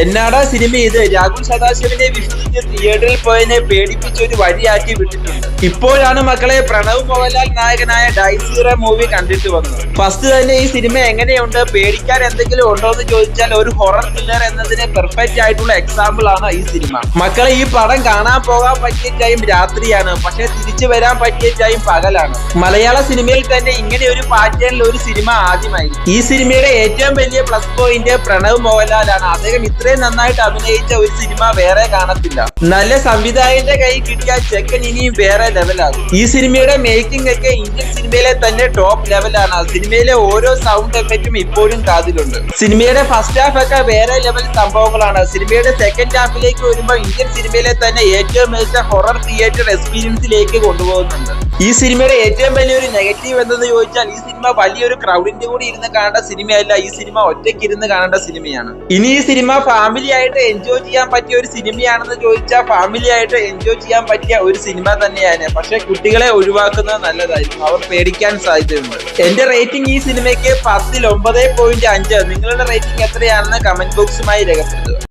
എന്നാടാ സിനിമ ഇത്? രാഹുൽ സദാശിവനെ വിശ്വസിച്ച് തിയേറ്ററിൽ പോയതിനെ പേടിപ്പിച്ച് ഒരു വഴിയാക്കി വിട്ടിട്ടുണ്ട്. ഇപ്പോഴാണ് മക്കളെ പ്രണവ് മോഹൻലാൽ നായകനായ ഡൈസീറ മൂവി കണ്ടിട്ട് വന്നത്. ഫസ്റ്റ് തന്നെ ഈ സിനിമ എങ്ങനെയുണ്ട്? പേടിക്കാൻ എന്തെങ്കിലും ഉണ്ടോ എന്ന് ചോദിച്ചാൽ ഒരു ഹൊറർ ത്രില്ലർ എന്നതിന് പെർഫെക്റ്റ് ആയിട്ടുള്ള എക്സാമ്പിൾ ആണ് ഈ സിനിമ. മക്കളെ ഈ പടം കാണാൻ പോകാൻ പറ്റിയ ടൈം രാത്രിയാണ്. പക്ഷെ തിരിച്ചു വരാൻ പറ്റിയ ടൈം പകലാണ്. മലയാള സിനിമയിൽ തന്നെ ഇങ്ങനെ ഒരു പാറ്റേണിൽ ഒരു സിനിമ ആദ്യമായി. ഈ സിനിമയുടെ ഏറ്റവും വലിയ പ്ലസ് പോയിന്റ് പ്രണവ് മോഹൻലാലാണ്. അദ്ദേഹം ഇത്രയും നന്നായിട്ട് അഭിനയിച്ച ഒരു സിനിമ വേറെ കാണത്തില്ല. നല്ല സംവിധായകന്റെ കൈ കിട്ടിയ ചെക്കൻ ഇനിയും വേറെ ലെവലാകും ഈ സിനിമയുടെ മേക്കിംഗ് ഒക്കെ ഇന്ത്യൻ സിനിമയിലെ തന്നെ ടോപ്പ് ലെവലാണ് സിനിമയിലെ ഓരോ സൗണ്ട് എഫക്റ്റും ഇപ്പോഴും കാതിലുണ്ട്. സിനിമയുടെ ഫസ്റ്റ് ഹാഫ് ഒക്കെ വേറെ ലെവൽ സംഭവങ്ങളാണ്. സിനിമയുടെ സെക്കൻഡ് ഹാഫിലേക്ക് വരുമ്പോൾ ഇന്ത്യൻ സിനിമയിലെ തന്നെ ഏറ്റവും മികച്ച ഹൊറർ തിയേറ്റർ എക്സ്പീരിയൻസിലേക്ക് കൊണ്ടുപോകുന്നുണ്ട്. ഈ സിനിമയുടെ ഏറ്റവും വലിയൊരു നെഗറ്റീവ് എന്തെന്ന് ചോദിച്ചാൽ ഈ സിനിമ വലിയൊരു ക്രൗഡിന്റെ കൂടി ഇരുന്ന് കാണേണ്ട സിനിമയല്ല. ഈ സിനിമ ഒറ്റയ്ക്ക് ഇരുന്ന് കാണേണ്ട സിനിമയാണ്. ഇനി ഈ സിനിമ ഫാമിലി ആയിട്ട് എൻജോയ് ചെയ്യാൻ പറ്റിയ ഒരു സിനിമയാണെന്ന് ചോദിച്ചാൽ ഫാമിലി ആയിട്ട് എൻജോയ് ചെയ്യാൻ പറ്റിയ ഒരു സിനിമ തന്നെയാണ്. പക്ഷെ കുട്ടികളെ ഒഴിവാക്കുന്നത് നല്ലതായിരിക്കും. അവർ പേടിക്കാൻ സാധ്യതയുണ്ട്. എന്റെ റേറ്റിംഗ് ഈ സിനിമയ്ക്ക് പത്തിൽ ഒമ്പത് പോയിന്റ് അഞ്ച്. നിങ്ങളുടെ റേറ്റിംഗ് എത്രയാണെന്ന് കമന്റ് ബോക്സുമായി രേഖപ്പെടുത്തുക.